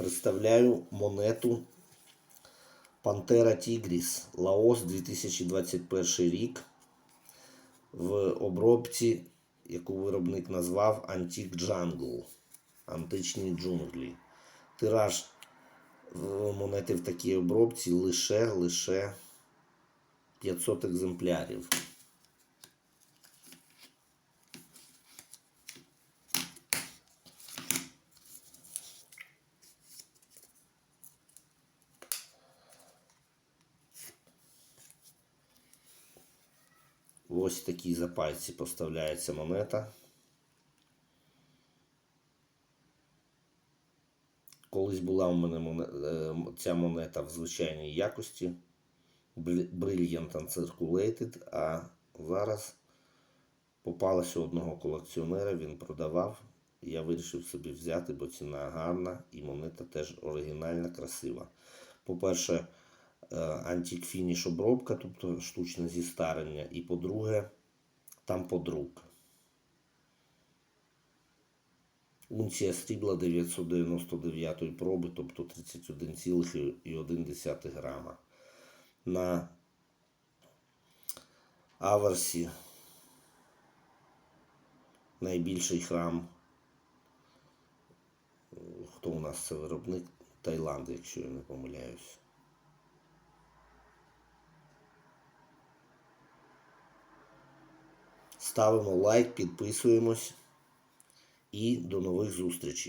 Представляю монету Пантера Тігріс Лаос 2021 рік в обробці, яку виробник назвав Antique Jungle. Античні джунглі. Тираж монети в такій обробці лише лише 500 екземплярів. В ось такій запальці поставляється монета. Колись була у мене моне- е, ця монета в звичайній якості. Bri- Brilliant Uncirculated, а зараз попалася одного колекціонера, він продавав. Я вирішив собі взяти, бо ціна гарна і монета теж оригінальна, красива. По-перше, антик фініш обробка, тобто штучне зістарення. І по-друге, там подрук. Унція срібла 999 проби, тобто 31,1 грама. На аверсі найбільший храм. Хто у нас це виробник? Таїланд, якщо я не помиляюсь. Ставимо лайк, підписуємось і до нових зустрічей.